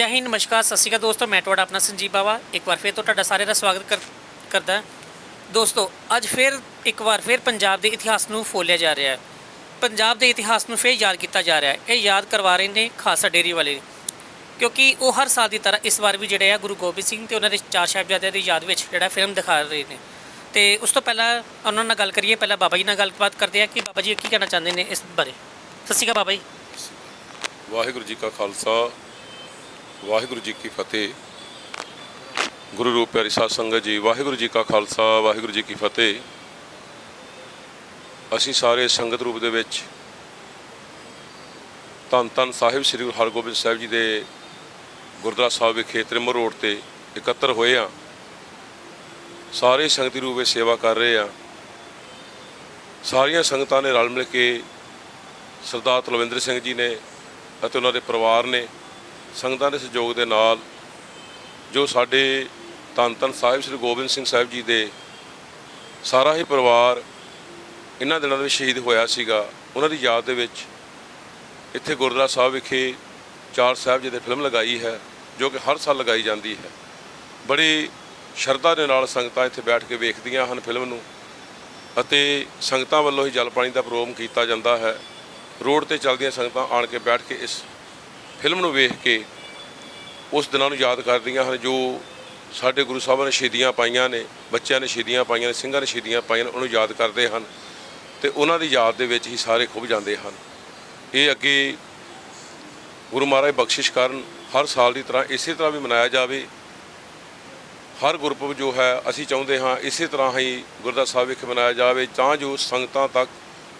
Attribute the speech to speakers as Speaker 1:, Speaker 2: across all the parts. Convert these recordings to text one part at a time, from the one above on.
Speaker 1: ਜੈ ਹਿੰਦ, ਨਮਸਕਾਰ, ਸਤਿ ਸ਼੍ਰੀ ਅਕਾਲ ਦੋਸਤੋ, ਮੈਂ ਤੁਹਾਡਾ ਆਪਣਾ ਸੰਜੀਵ ਬਾਵਾ। ਇੱਕ ਵਾਰ ਫਿਰ ਤੋਂ ਤੁਹਾਡਾ ਸਾਰਿਆਂ ਦਾ ਸਵਾਗਤ ਕਰ, ਕਰਦਾ ਦੋਸਤੋ, ਅੱਜ ਫਿਰ, ਇੱਕ ਵਾਰ ਫਿਰ ਪੰਜਾਬ ਦੇ ਇਤਿਹਾਸ ਨੂੰ ਫੋਲਿਆ ਜਾ ਰਿਹਾ ਹੈ। ਪੰਜਾਬ ਦੇ ਇਤਿਹਾਸ ਨੂੰ ਫਿਰ ਯਾਦ ਕੀਤਾ ਜਾ ਰਿਹਾ ਹੈ। ਇਹ ਯਾਦ ਕਰਵਾ ਰਹੇ ਨੇ ਖਾਲਸਾ ਡੇਰੀ ਵਾਲੇ। ਕਿਉਂਕਿ ਉਹ ਹਰ ਸਾਲ ਦੀ ਤਰ੍ਹਾਂ ਇਸ ਵਾਰ ਵੀ ਜਿਹੜੇ ਆ ਗੁਰੂ ਗੋਬਿੰਦ ਸਿੰਘ ਤੇ ਉਹਨਾਂ ਦੇ ਚਾਰ ਸਾਹਿਬਜ਼ਾਦਿਆਂ ਦੀ ਯਾਦ ਵਿੱਚ ਜਿਹੜਾ ਫਿਲਮ ਦਿਖਾ ਰਹੇ ਨੇ। ਤੇ ਉਸ ਤੋਂ ਪਹਿਲਾਂ ਉਹਨਾਂ ਨਾਲ ਗੱਲ ਕਰੀਏ, ਪਹਿਲਾਂ ਬਾਬਾ ਜੀ ਨਾਲ ਗੱਲਬਾਤ ਕਰਦੇ ਆ ਕਿ ਬਾਬਾ ਜੀ ਕੀ ਕਹਿਣਾ ਚਾਹੁੰਦੇ ਨੇ ਇਸ ਬਾਰੇ? ਸਤਿ ਸ਼੍ਰੀ ਅਕਾਲ ਬਾਬਾ ਜੀ।
Speaker 2: ਵਾਹਿਗੁਰੂ ਜੀ ਕਾ ਖਾਲਸਾ ਵਾਹਿਗੁਰੂ ਜੀ ਕੀ ਫਤਿਹ। ਗੁਰੂ ਰੂਪ ਪਿਆਰੀ ਸਾਧ ਸੰਗਤ ਜੀ, ਵਾਹਿਗੁਰੂ ਜੀ ਕਾ ਖਾਲਸਾ, ਵਾਹਿਗੁਰੂ ਜੀ ਕੀ ਫਤਿਹ। ਅਸੀਂ ਸਾਰੇ ਸੰਗਤ ਰੂਪ ਦੇ ਵਿੱਚ ਧੰਨ ਧੰਨ ਸਾਹਿਬ ਸ੍ਰੀ ਗੁਰੂ ਹਰਗੋਬਿੰਦ ਸਾਹਿਬ ਜੀ ਦੇ ਗੁਰਦੁਆਰਾ ਸਾਹਿਬ ਵਿਖੇ ਤ੍ਰਿਮਰ ਰੋਡ ਤੇ ਇਕੱਤਰ ਹੋਏ ਆ ਸਾਰੇ ਸੰਗਤੀ ਰੂਪ ਵਿੱਚ ਸੇਵਾ ਕਰ ਰਹੇ ਆ ਸਾਰੀਆਂ ਸੰਗਤਾਂ ਨੇ ਰਲ ਮਿਲ ਕੇ ਸਰਦਾਰ ਤਲਵਿੰਦਰ ਸਿੰਘ ਜੀ ਨੇ ਅਤੇ ਉਹਨਾਂ ਦੇ ਪਰਿਵਾਰ ਨੇ ਸੰਗਤਾਂ ਦੇ ਸਹਿਯੋਗ ਦੇ ਨਾਲ ਜੋ ਸਾਡੇ ਧੰਨ ਧੰਨ ਸਾਹਿਬ ਸ੍ਰੀ ਗੋਬਿੰਦ ਸਿੰਘ ਸਾਹਿਬ ਜੀ ਦੇ ਸਾਰਾ ਹੀ ਪਰਿਵਾਰ ਇਹਨਾਂ ਦਿਨਾਂ ਦੇ ਵਿੱਚ ਸ਼ਹੀਦ ਹੋਇਆ ਸੀਗਾ, ਉਹਨਾਂ ਦੀ ਯਾਦ ਦੇ ਵਿੱਚ ਇੱਥੇ ਗੁਰਦੁਆਰਾ ਸਾਹਿਬ ਵਿਖੇ ਚਾਰ ਸਾਹਿਬ ਜੀ ਦੇ ਫਿਲਮ ਲਗਾਈ ਹੈ, ਜੋ ਕਿ ਹਰ ਸਾਲ ਲਗਾਈ ਜਾਂਦੀ ਹੈ। ਬੜੀ ਸ਼ਰਧਾ ਦੇ ਨਾਲ ਸੰਗਤਾਂ ਇੱਥੇ ਬੈਠ ਕੇ ਵੇਖਦੀਆਂ ਹਨ ਫਿਲਮ ਨੂੰ ਅਤੇ ਸੰਗਤਾਂ ਵੱਲੋਂ ਹੀ ਜਲ ਪਾਣੀ ਦਾ ਪ੍ਰੋਗਰਾਮ ਕੀਤਾ ਜਾਂਦਾ ਹੈ। ਰੋਡ ਤੇ ਚੱਲਦੀਆਂ ਸੰਗਤਾਂ ਆਣ ਕੇ ਬੈਠ ਕੇ ਇਸ ਫਿਲਮ ਨੂੰ ਵੇਖ ਕੇ ਉਸ ਦਿਨਾਂ ਨੂੰ ਯਾਦ ਕਰਦੀਆਂ ਹਨ, ਜੋ ਸਾਡੇ ਗੁਰੂ ਸਾਹਿਬਾਂ ਨੇ ਸ਼ਹੀਦੀਆਂ ਪਾਈਆਂ ਨੇ, ਬੱਚਿਆਂ ਨੇ ਸ਼ਹੀਦੀਆਂ ਪਾਈਆਂ ਨੇ, ਸਿੰਘਾਂ ਨੇ ਸ਼ਹੀਦੀਆਂ ਪਾਈਆਂ ਨੇ, ਉਹਨੂੰ ਯਾਦ ਕਰਦੇ ਹਨ ਤੇ ਉਹਨਾਂ ਦੀ ਯਾਦ ਦੇ ਵਿੱਚ ਹੀ ਸਾਰੇ ਖੁੱਭ ਜਾਂਦੇ ਹਨ। ਇਹ ਅੱਗੇ ਗੁਰੂ ਮਹਾਰਾਜ ਬਖਸ਼ਿਸ਼ ਕਰਨ ਹਰ ਸਾਲ ਦੀ ਤਰ੍ਹਾਂ ਇਸੇ ਤਰ੍ਹਾਂ ਵੀ ਮਨਾਇਆ ਜਾਵੇ। ਹਰ ਗੁਰਪੁਰਬ ਜੋ ਹੈ, ਅਸੀਂ ਚਾਹੁੰਦੇ ਹਾਂ ਇਸੇ ਤਰ੍ਹਾਂ ਹੀ ਗੁਰਦੁਆਰਾ ਸਾਹਿਬ ਵਿਖੇ ਮਨਾਇਆ ਜਾਵੇ, ਤਾਂ ਜੋ ਸੰਗਤਾਂ ਤੱਕ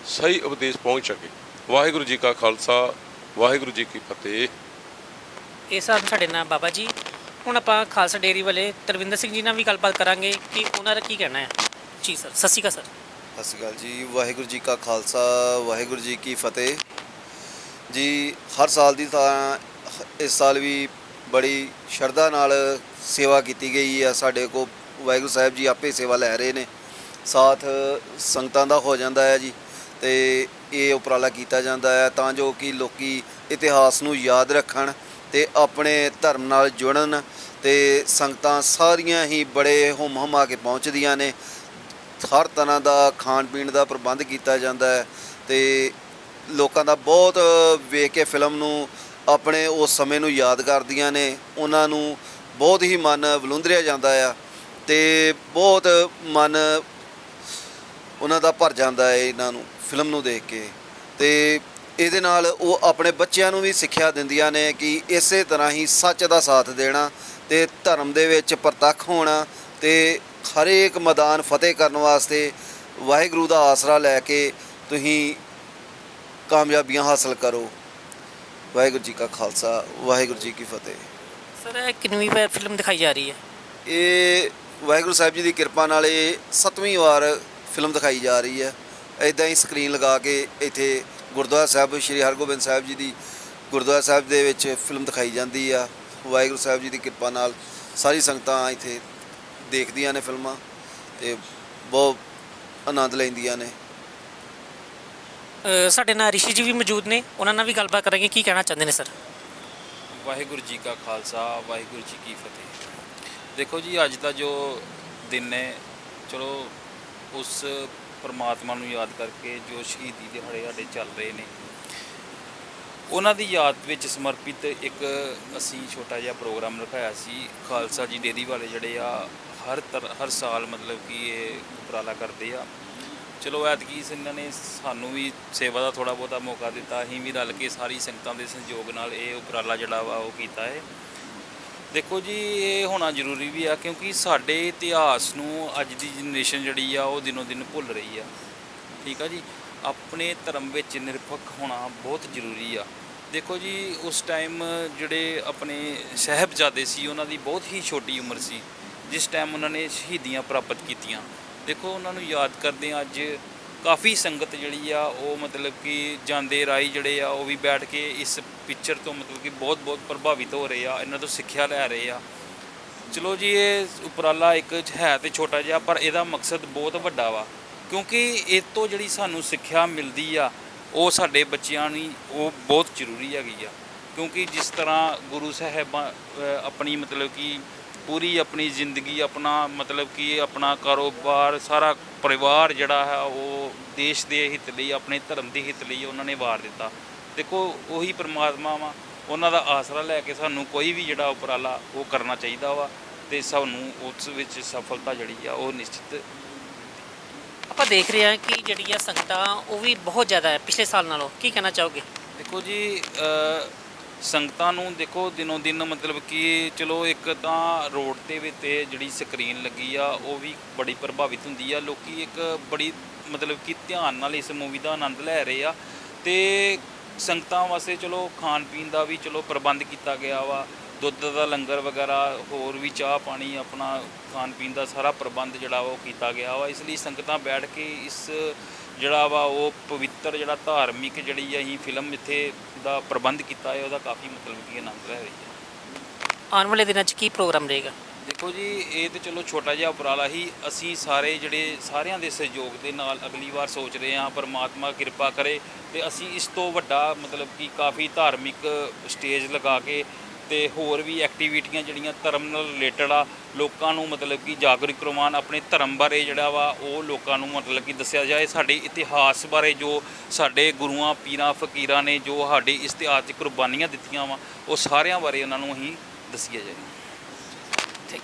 Speaker 2: ਸਹੀ ਉਪਦੇਸ਼ ਪਹੁੰਚ ਸਕੇ। ਵਾਹਿਗੁਰੂ ਜੀ ਕਾ ਖਾਲਸਾ ਵਾਹਿਗੁਰੂ ਜੀ ਕੀ ਫਤਿਹ।
Speaker 1: ਇਹ ਸਨ ਸਾਡੇ ਨਾਲ ਬਾਬਾ ਜੀ। ਹੁਣ ਆਪਾਂ ਖਾਲਸਾ ਡੇਰੀ ਵਾਲੇ ਤਰਵਿੰਦਰ ਸਿੰਘ ਜੀ ਨਾਲ ਵੀ ਗੱਲਬਾਤ ਕਰਾਂਗੇ ਕਿ ਉਹਨਾਂ ਦਾ ਕੀ ਕਹਿਣਾ ਹੈ। ਜੀ ਸਰ ਸਤਿ ਸ਼੍ਰੀ ਅਕਾਲ ਸਰ।
Speaker 3: ਸਤਿ ਸ਼੍ਰੀ ਅਕਾਲ ਜੀ ਵਾਹਿਗੁਰੂ ਜੀ ਕਾ ਖਾਲਸਾ ਵਾਹਿਗੁਰੂ ਜੀ ਕੀ ਫਤਿਹ। ਜੀ ਹਰ ਸਾਲ ਦੀ ਤਰ੍ਹਾਂ ਇਸ ਸਾਲ ਵੀ ਬੜੀ ਸ਼ਰਧਾ ਨਾਲ ਸੇਵਾ ਕੀਤੀ ਗਈ ਹੈ ਸਾਡੇ ਕੋ ਵਾਹਿਗੁਰੂ ਸਾਹਿਬ ਜੀ ਆਪੇ ਸੇਵਾ ਲੈ ਰਹੇ ਨੇ। ਸਾਥ ਸੰਗਤਾਂ ਦਾ ਹੋ ਜਾਂਦਾ ਹੈ ਜੀ। ਤੇ ਇਹ ਉਪਰਾਲਾ ਕੀਤਾ ਜਾਂਦਾ ਹੈ ਤਾਂ ਜੋ ਕਿ ਲੋਕੀ ਇਤਿਹਾਸ ਨੂੰ ਯਾਦ ਰੱਖਣ ਤੇ ਆਪਣੇ ਧਰਮ ਨਾਲ ਜੁੜਨ ਤੇ ਸੰਗਤਾਂ ਸਾਰੀਆਂ ਹੀ ਬੜੇ ਹੁਮ ਹੁਮਾ ਕੇ ਪਹੁੰਚਦੀਆਂ ਨੇ। ਹਰ ਤਰ੍ਹਾਂ ਦਾ ਖਾਣ ਪੀਣ ਦਾ ਪ੍ਰਬੰਧ ਕੀਤਾ ਜਾਂਦਾ ਹੈ ਤੇ ਲੋਕਾਂ ਦਾ ਬਹੁਤ ਵੇਖ ਕੇ ਫਿਲਮ ਨੂੰ ਆਪਣੇ ਉਸ ਸਮੇਂ ਨੂੰ ਯਾਦ ਕਰਦੀਆਂ ਨੇ। ਉਹਨਾਂ ਨੂੰ ਬਹੁਤ ਹੀ ਮਨ ਵਲੁੰਦਰਿਆ ਜਾਂਦਾ ਆ ਤੇ ਬਹੁਤ ਮਨ ਉਹਨਾਂ ਦਾ ਭਰ ਜਾਂਦਾ ਹੈ ਇਹਨਾਂ ਨੂੰ। ਫਿਲਮ ਨੂੰ ਦੇਖ ਕੇ। ਤੇ ਇਹਦੇ ਨਾਲ ਉਹ ਆਪਣੇ ਬੱਚਿਆਂ ਨੂੰ ਵੀ ਸਿੱਖਿਆ ਦਿੰਦੀਆਂ ਨੇ ਕਿ ਇਸੇ ਤਰ੍ਹਾਂ ਹੀ ਸੱਚ ਦਾ ਸਾਥ ਦੇਣਾ ਤੇ ਧਰਮ ਦੇ ਵਿੱਚ ਪ੍ਰਤੱਖ ਹੋਣਾ ਤੇ ਹਰੇਕ ਮੈਦਾਨ ਫਤਿਹ ਕਰਨ ਵਾਸਤੇ ਵਾਹਿਗੁਰੂ ਦਾ ਆਸਰਾ ਲੈ ਕੇ ਤੁਸੀਂ ਕਾਮਯਾਬੀਆਂ ਹਾਸਲ ਕਰੋ। ਵਾਹਿਗੁਰੂ ਜੀ ਕਾ ਖਾਲਸਾ ਵਾਹਿਗੁਰੂ ਜੀ ਕੀ ਫਤਿਹ।
Speaker 1: ਸਰ ਇਹ ਕਿੰਨਵੀਂ ਵਾਰ ਫਿਲਮ ਦਿਖਾਈ ਜਾ ਰਹੀ ਹੈ?
Speaker 3: ਇਹ ਵਾਹਿਗੁਰੂ ਸਾਹਿਬ ਜੀ ਦੀ ਕਿਰਪਾ ਨਾਲ ਇਹ ਸੱਤਵੀਂ ਵਾਰ ਫਿਲਮ ਦਿਖਾਈ ਜਾ ਰਹੀ ਹੈ। ਇਦਾਂ ਹੀ ਸਕਰੀਨ ਲਗਾ ਕੇ ਇੱਥੇ ਗੁਰਦੁਆਰਾ ਸਾਹਿਬ ਸ੍ਰੀ ਹਰਗੋਬਿੰਦ ਸਾਹਿਬ ਜੀ ਦੀ ਗੁਰਦੁਆਰਾ ਸਾਹਿਬ ਦੇ ਵਿੱਚ ਫਿਲਮ ਦਿਖਾਈ ਜਾਂਦੀ ਆ। ਵਾਹਿਗੁਰੂ ਸਾਹਿਬ ਜੀ ਦੀ ਕਿਰਪਾ ਨਾਲ ਸਾਰੀ ਸੰਗਤਾਂ ਇੱਥੇ ਦੇਖਦੀਆਂ ਨੇ ਫਿਲਮਾਂ ਤੇ ਬਹੁਤ ਆਨੰਦ ਲੈਂਦੀਆਂ ਨੇ।
Speaker 1: ਸਾਡੇ ਨਾਲ ਰਿਸ਼ੀ ਜੀ ਵੀ ਮੌਜੂਦ ਨੇ। ਉਹਨਾਂ ਨਾਲ ਵੀ ਗੱਲਬਾਤ ਕਰਾਂਗੇ। ਕੀ ਕਹਿਣਾ ਚਾਹੁੰਦੇ ਨੇ ਸਰ?
Speaker 4: ਵਾਹਿਗੁਰੂ ਜੀ ਕਾ ਖਾਲਸਾ ਵਾਹਿਗੁਰੂ ਜੀ ਕੀ ਫਤਿਹ। ਦੇਖੋ ਜੀ ਅੱਜ ਦਾ ਜੋ ਦਿਨ ਹੈ ਚਲੋ ਉਸ ਪਰਮਾਤਮਾ ਨੂੰ ਯਾਦ ਕਰਕੇ ਜੋ ਸ਼ਹੀਦੀ ਦਿਹਾੜੇ ਸਾਡੇ ਚੱਲ ਰਹੇ ਨੇ, ਉਹਨਾਂ ਦੀ ਯਾਦ ਵਿੱਚ ਸਮਰਪਿਤ ਇੱਕ ਅਸੀਂ ਛੋਟਾ ਜਿਹਾ ਪ੍ਰੋਗਰਾਮ ਰਖਾਇਆ ਸੀ, ਖਾਲਸਾ ਜੀ ਡੇਰੀ ਵਾਲੇ ਜਿਹੜੇ ਆ, ਹਰ ਤਰ, ਹਰ ਸਾਲ ਮਤਲਬ ਕਿ ਇਹ ਉਪਰਾਲਾ ਕਰਦੇ ਆ। ਚਲੋ ਐਤਕੀ ਇਹਨਾਂ ਨੇ ਸਾਨੂੰ ਵੀ ਸੇਵਾ ਦਾ ਥੋੜਾ ਬਹੁਤਾ ਮੌਕਾ ਦਿੱਤਾ, ਅਸੀਂ ਵੀ ਰਲ ਕੇ ਸਾਰੀ ਸੰਗਤਾਂ ਦੇ ਸਹਿਯੋਗ ਨਾਲ ਇਹ ਉਪਰਾਲਾ ਜਿਹੜਾ ਵਾ ਉਹ ਕੀਤਾ ਹੈ। ਦੇਖੋ ਜੀ, ਇਹ ਹੋਣਾ ਜ਼ਰੂਰੀ ਵੀ ਆ ਕਿਉਂਕਿ ਸਾਡੇ ਇਤਿਹਾਸ ਨੂੰ ਅੱਜ ਦੀ ਜਨਰੇਸ਼ਨ ਜਿਹੜੀ ਆ, ਉਹ ਦਿਨੋ ਦਿਨ ਭੁੱਲ ਰਹੀ ਆ। ਠੀਕ ਆ ਜੀ? ਆਪਣੇ ਧਰਮ ਵਿੱਚ ਨਿਰਪੱਖ ਹੋਣਾ ਬਹੁਤ ਜ਼ਰੂਰੀ ਆ। ਦੇਖੋ ਜੀ, ਉਸ ਟਾਈਮ ਜਿਹੜੇ ਆਪਣੇ ਸਹਿਬਜ਼ਾਦੇ ਸੀ, ਉਹਨਾਂ ਦੀ ਬਹੁਤ ਹੀ ਛੋਟੀ ਉਮਰ ਸੀ। ਜਿਸ ਟਾਈਮ ਉਹਨਾਂ ਨੇ ਸ਼ਹੀਦੀਆਂ ਪ੍ਰਾਪਤ ਕੀਤੀਆਂ। ਦੇਖੋ, ਉਹਨਾਂ ਨੂੰ ਯਾਦ ਕਰਦੇ ਹਾਂ ਅੱਜ ਕਾਫੀ ਸੰਗਤ ਜਿਹੜੀ ਆ, ਉਹ ਮਤਲਬ ਕਿ ਜਾਂਦੇ ਰਾਈ ਜਿਹੜੇ ਆ, ਉਹ ਵੀ ਬੈਠ ਕੇ ਇਸ ਪਿਕਚਰ ਤੋਂ ਮਤਲਬ ਕਿ ਬਹੁਤ ਬਹੁਤ ਪ੍ਰਭਾਵਿਤ ਹੋ ਰਹੇ ਆ, ਇਹਨਾਂ ਤੋਂ ਸਿੱਖਿਆ ਲੈ ਰਹੇ ਆ। ਚਲੋ ਜੀ, ਇਹ ਉਪਰਾਲਾ ਇੱਕ ਹੈ ਤੇ ਛੋਟਾ ਜਿਹਾ, ਪਰ ਇਹਦਾ ਮਕਸਦ ਬਹੁਤ ਵੱਡਾ ਵਾ, ਕਿਉਂਕਿ ਇਹ ਤੋਂ ਜਿਹੜੀ ਸਾਨੂੰ ਸਿੱਖਿਆ ਮਿਲਦੀ ਆ, ਉਹ ਸਾਡੇ ਬੱਚਿਆਂ ਨੂੰ ਉਹ ਬਹੁਤ ਜ਼ਰੂਰੀ ਹੈਗੀ ਆ। ਕਿਉਂਕਿ ਜਿਸ ਤਰ੍ਹਾਂ ਗੁਰੂ ਸਾਹਿਬਾਂ ਆਪਣੀ ਮਤਲਬ ਕਿ ਪੂਰੀ ਆਪਣੀ ਜ਼ਿੰਦਗੀ ਆਪਣਾ ਮਤਲਬ ਕਿ ਆਪਣਾ ਕਾਰੋਬਾਰ ਸਾਰਾ ਪਰਿਵਾਰ ਜਿਹੜਾ ਹੈ ਉਹ ਦੇਸ਼ ਦੇ ਹਿੱਤ ਲਈ ਆਪਣੇ ਧਰਮ ਦੇ ਹਿੱਤ ਲਈ ਉਹਨਾਂ ਨੇ ਵਾਰ ਦਿੱਤਾ। ਦੇਖੋ ਉਹੀ ਪ੍ਰਮਾਤਮਾ ਵਾ ਉਹਨਾਂ ਦਾ ਆਸਰਾ ਲੈ ਕੇ ਸਾਨੂੰ ਕੋਈ ਵੀ ਜਿਹੜਾ ਉਪਰਾਲਾ ਉਹ ਕਰਨਾ ਚਾਹੀਦਾ ਵਾ ਤੇ ਸਾਨੂੰ ਉਸ ਵਿੱਚ ਸਫਲਤਾ ਜਿਹੜੀ ਆ ਉਹ ਨਿਸ਼ਚਿਤ
Speaker 1: ਆਪਾਂ ਦੇਖ ਰਹੇ ਹਾਂ ਕਿ ਜਿਹੜੀਆਂ ਸੰਗਤਾਂ ਉਹ ਵੀ ਬਹੁਤ ਜ਼ਿਆਦਾ ਹੈ ਪਿਛਲੇ ਸਾਲ ਨਾਲੋਂ। ਕੀ ਕਹਿਣਾ ਚਾਹੋਗੇ?
Speaker 4: ਦੇਖੋ ਜੀ ਅ, ਸੰਗਤਾਂ ਨੂੰ ਦੇਖੋ ਦਿਨੋਂ ਦਿਨ ਮਤਲਬ ਕਿ ਚਲੋ ਇੱਕ ਤਾਂ ਰੋਡ ਤੇ ਵੀ ਤੇ ਜਿਹੜੀ ਸਕਰੀਨ ਲੱਗੀ ਆ, ਉਹ ਵੀ ਬੜੀ ਪ੍ਰਭਾਵਿਤ ਹੁੰਦੀ ਆ। ਲੋਕੀ ਇੱਕ ਬੜੀ ਮਤਲਬ ਕਿ ਧਿਆਨ ਨਾਲ ਇਸ ਮੂਵੀ ਦਾ ਆਨੰਦ ਲੈ ਰਹੇ ਆ ਤੇ ਸੰਗਤਾਂ ਵਾਸਤੇ ਚਲੋ ਖਾਣ ਪੀਣ ਦਾ ਵੀ ਚਲੋ ਪ੍ਰਬੰਧ ਕੀਤਾ ਗਿਆ ਵਾ। ਦੁੱਧ ਦਾ ਲੰਗਰ ਵਗੈਰਾ, ਹੋਰ ਵੀ ਚਾਹ ਪਾਣੀ ਆਪਣਾ ਖਾਣ ਪੀਣ ਦਾ ਸਾਰਾ ਪ੍ਰਬੰਧ ਜਿਹੜਾ ਵਾ ਉਹ ਕੀਤਾ ਗਿਆ ਵਾ। ਇਸ ਲਈ ਸੰਗਤਾਂ ਬੈਠ ਕੇ ਇਸ ਜਿਹੜਾ ਵਾ ਉਹ ਪਵਿੱਤਰ ਜਿਹੜਾ ਧਾਰਮਿਕ ਜਿਹੜੀ ਅਸੀਂ ਫਿਲਮ ਇੱਥੇ ਦਾ ਪ੍ਰਬੰਧ ਕੀਤਾ ਹੈ ਉਹਦਾ ਕਾਫੀ ਮਤਲਬ ਕਿ ਆਨੰਦ ਲੈ ਰਹੀ ਹੈ।
Speaker 1: ਆਉਣ ਵਾਲੇ ਦਿਨਾਂ 'ਚ ਕੀ ਪ੍ਰੋਗਰਾਮ ਰਹੇਗਾ?
Speaker 4: ਦੇਖੋ ਜੀ ਇਹ ਤੇ ਚਲੋ ਛੋਟਾ ਜਿਹਾ ਉਪਰਾਲਾ ਹੀ ਅਸੀਂ ਸਾਰੇ ਜਿਹੜੇ ਸਾਰਿਆਂ ਦੇ ਸਹਿਯੋਗ ਦੇ ਨਾਲ ਅਗਲੀ ਵਾਰ ਸੋਚ ਰਹੇ ਹਾਂ ਪਰਮਾਤਮਾ ਕਿਰਪਾ ਕਰੇ ਤੇ ਅਸੀਂ ਇਸ ਤੋਂ ਵੱਡਾ ਮਤਲਬ ਕਿ ਕਾਫੀ ਧਾਰਮਿਕ ਸਟੇਜ ਲਗਾ ਕੇ ਤੇ ਹੋਰ ਵੀ ਐਕਟੀਵਿਟੀਆਂ ਜਿਹੜੀਆਂ ਧਰਮ ਨਾਲ ਰਿਲੇਟਡ ਆ ਲੋਕਾਂ ਨੂੰ ਮਤਲਬ ਕਿ ਜਾਗਰੂਕ ਕਰਵਾਉਣ, ਆਪਣੇ ਧਰਮ ਬਾਰੇ ਜਿਹੜਾ ਵਾ ਉਹ ਲੋਕਾਂ ਨੂੰ ਮਤਲਬ ਕਿ ਦੱਸਿਆ ਜਾਏ। ਸਾਡੇ ਇਤਿਹਾਸ ਬਾਰੇ ਜੋ ਸਾਡੇ ਗੁਰੂਆਂ, ਪੀਰਾਂ, ਫਕੀਰਾਂ ਨੇ ਜੋ ਸਾਡੇ ਇਤਿਹਾਸ 'ਚ ਕੁਰਬਾਨੀਆਂ ਦਿੱਤੀਆਂ ਵਾ, ਉਹ ਸਾਰਿਆਂ ਬਾਰੇ ਉਹਨਾਂ ਨੂੰ ਅਸੀਂ ਦੱਸਿਆ ਜਾਏ।
Speaker 1: ਠੀਕ